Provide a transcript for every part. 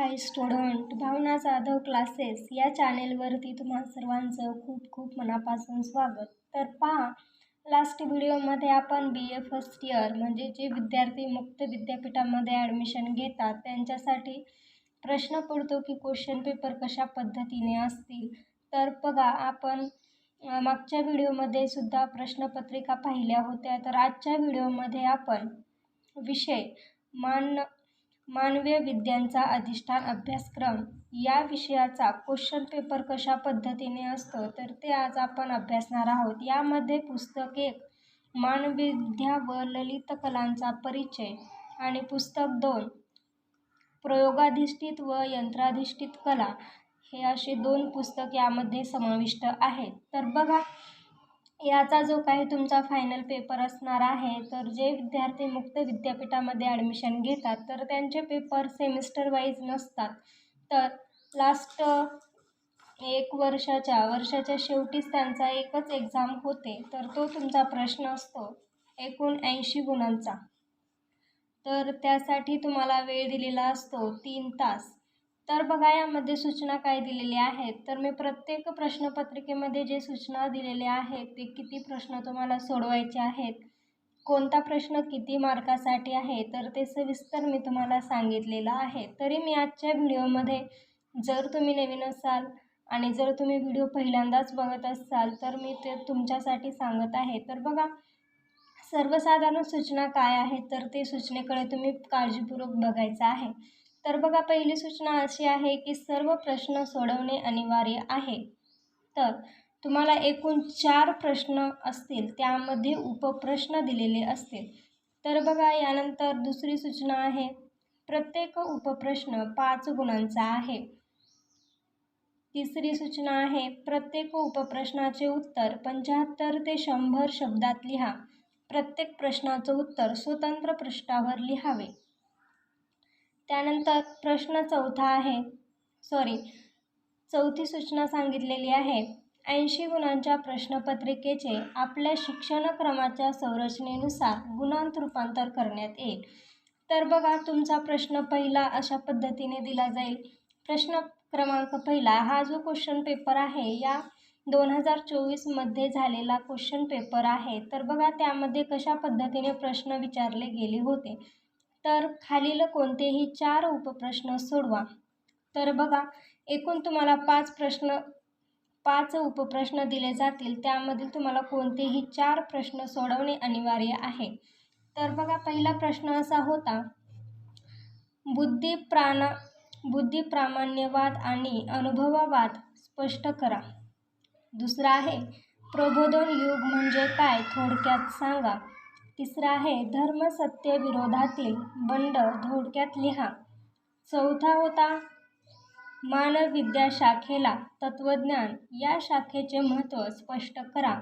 Hi student Bhavana Jadhav classes या चॅनेलवरती तुम्हा सर्वांचं खूप खूप मनापासून स्वागत. तर पहा लास्ट व्हिडिओमध्ये आपण बी ए फर्स्ट इयर म्हणजे जे विद्यार्थी मुक्त विद्यापीठामध्ये ॲडमिशन घेतात त्यांच्यासाठी प्रश्न पडतो की क्वेश्चन पेपर कशा पद्धतीने असतील. तर बघा आपण मागच्या व्हिडिओमध्ये सुद्धा प्रश्नपत्रिका पाहिल्या होत्या. तर आजच्या व्हिडिओमध्ये आपण विषय मान मानवीय विद्यांचा अधिष्ठान अभ्यासक्रम. या विषयाचा क्वेश्चन पेपर कशा पद्धतीने असतो? तर ते आज आपण अभ्यासणार आहोत. यामध्ये पुस्तक एक मानविद्या व ललित कलांचा परिचय. आणि पुस्तक दोन प्रयोगाधिष्ठित व यंत्राधिष्ठित कला. हे असे दोन पुस्तक यामध्ये समाविष्ट आहेत. तर बघा याचा जो काही तुमचा फायनल पेपर असणार आहे तर जे विद्यार्थी मुक्त विद्यापीठामध्ये ॲडमिशन घेतात तर त्यांचे पेपर सेमिस्टर वाईज नसतात. तर लास्ट एक वर्षाच्या वर्षाच्या शेवटीच त्यांचा एकच एक्झाम होते तर तो तुमचा प्रश्न असतो एकूण ऐंशी गुणांचा. तर त्यासाठी तुम्हाला वेळ दिलेला असतो तीन तास. तर बघा यामध्ये सूचना काय दिलेल्या आहेत? तर मी प्रत्येक प्रश्नपत्रिकेमध्ये जे सूचना दिलेल्या आहेत ते किती प्रश्न तुम्हाला सोडवायचे आहेत कोणता प्रश्न किती मार्कासाठी आहे तर ते सविस्तर मी तुम्हाला सांगितलेलं आहे. तरी मी आजच्या व्हिडिओमध्ये जर तुम्ही नवीन असाल आणि जर तुम्ही व्हिडिओ पहिल्यांदाच बघत असाल तर मी ते तुमच्यासाठी सांगत आहे. तर बघा सर्वसाधारण सूचना काय आहेत तर ते सूचनेकडे तुम्ही काळजीपूर्वक बघायचं आहे. तर बघा पहिली सूचना अशी आहे की सर्व प्रश्न सोडवणे अनिवार्य आहे. तर तुम्हाला एकूण चार प्रश्न असतील त्यामध्ये उपप्रश्न दिलेले असतील. तर बघा यानंतर दुसरी सूचना आहे. प्रत्येक उपप्रश्न पाच गुणांचा आहे. तिसरी सूचना आहे प्रत्येक उपप्रश्नाचे उत्तर पंच्याहत्तर ते शंभर शब्दात लिहा. प्रत्येक प्रश्नाचं उत्तर स्वतंत्र पृष्ठावर लिहावे. त्यानंतर प्रश्न चौथा आहे. सॉरी चौथी सूचना सांगितलेली आहे. ऐंशी गुणांच्या प्रश्नपत्रिकेचे आपल्या शिक्षणक्रमाच्या संरचनेनुसार गुणांत रूपांतर करण्यात येईल. तर बघा तुमचा प्रश्न पहिला अशा पद्धतीने दिला जाईल. प्रश्न क्रमांक पहिला. हा जो क्वेश्चन पेपर आहे या दोन हजार चोवीसमध्ये झालेला क्वेश्चन पेपर आहे. तर बघा त्यामध्ये कशा पद्धतीने प्रश्न विचारले गेले होते? तर खालील कोणतेही चार उपप्रश्न सोडवा. तर बघा एकूण तुम्हाला पाच प्रश्न पाच उपप्रश्न दिले जातील. त्यामधील तुम्हाला कोणतेही चार प्रश्न सोडवणे अनिवार्य आहे. तर बघा पहिला प्रश्न असा होता बुद्धी प्राणा बुद्धिप्रामाण्यवाद आणि अनुभववाद स्पष्ट करा. दुसरा आहे प्रबोधन युग म्हणजे काय? थोडक्यात सांगा. तिसरा आहे धर्म बंड थोडक्यात लिहा. चौथा होता मानवविद्या शाखेला तत्त्वज्ञान. या शाखेचे महत्त्व स्पष्ट करा.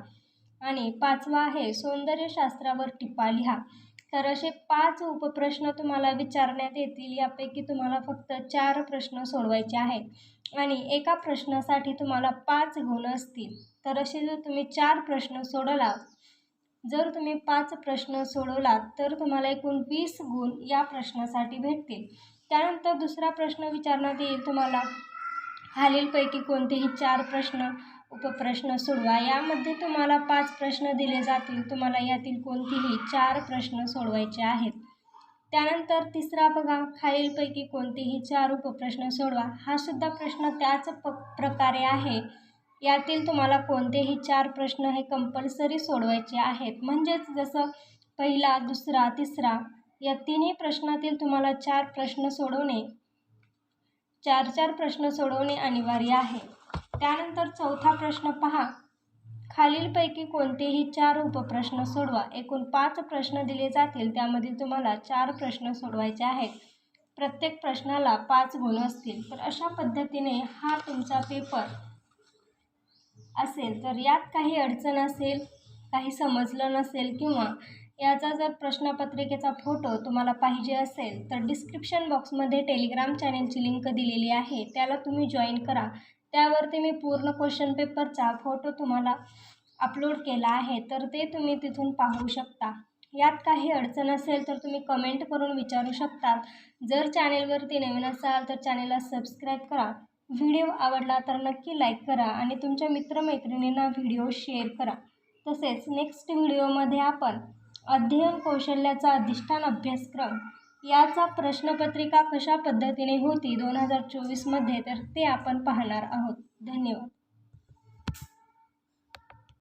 आणि पाचवा आहे सौंदर्यशास्त्रावर टिपा लिहा. तर असे पाच उपप्रश्न तुम्हाला विचारण्यात येतील यापैकी तुम्हाला फक्त चार प्रश्न सोडवायचे आहेत. आणि एका प्रश्नासाठी तुम्हाला पाच गुण असतील. तर असे जर तुम्ही चार प्रश्न सोडवला जर तुम्ही पाच प्रश्न सोडवलात तर तुम्हाला एकूण वीस गुण या प्रश्नासाठी भेटतील. त्यानंतर दुसरा प्रश्न विचारण्यात येईल तुम्हाला. खालीलपैकी कोणतेही चार प्रश्न उपप्रश्न सोडवा. यामध्ये तुम्हाला पाच प्रश्न दिले जातील. तुम्हाला यातील कोणतेही चार प्रश्न सोडवायचे आहेत. त्यानंतर तिसरा बघा. खालीलपैकी कोणतेही चार उपप्रश्न सोडवा. हा सुद्धा प्रश्न त्याच प प्रकारे आहे. यातील तुम्हाला कोणतेही चार प्रश्न हे कंपल्सरी सोडवायचे आहेत. म्हणजेच जसं पहिला दुसरा तिसरा या तिन्ही प्रश्नातील तुम्हाला चार प्रश्न सोडवणे चार चार प्रश्न सोडवणे अनिवार्य आहे. त्यानंतर चौथा प्रश्न पहा. खालीलपैकी कोणतेही चार उपप्रश्न सोडवा. एकूण पाच प्रश्न दिले जातील त्यामधील तुम्हाला चार प्रश्न सोडवायचे आहेत. प्रत्येक प्रश्नाला पाच गुण असतील. तर अशा पद्धतीने हा तुमचा पेपर असेल तर यात काही अडचण असेल काही समजलं नसेल किंवा याचा जर प्रश्नपत्रिकेचा फोटो तुम्हाला पाहिजे असेल तर डिस्क्रिप्शन बॉक्समध्ये टेलिग्राम चॅनेलची लिंक दिलेली आहे. त्याला तुम्ही जॉईन करा. त्यावरती मी पूर्ण क्वेश्चन पेपरचा फोटो तुम्हाला अपलोड केला आहे. तर ते तुम्ही तिथून पाहू शकता. यात काही अडचण असेल तर तुम्ही कमेंट करून विचारू शकता. जर चॅनेलवरती नवीन असाल तर चॅनेलला सबस्क्राईब करा. व्हिडिओ आवडला तर नक्की लाईक करा आणि तुमच्या मित्रमैत्रिणींना व्हिडिओ शेअर करा. तसेच नेक्स्ट व्हिडिओमध्ये आपण अध्ययन कौशल्याचा अधिष्ठान अभ्यासक्रम याचा प्रश्नपत्रिका कशा पद्धतीने होती दोन हजार चोवीसमध्ये तर ते आपण पाहणार आहोत. धन्यवाद.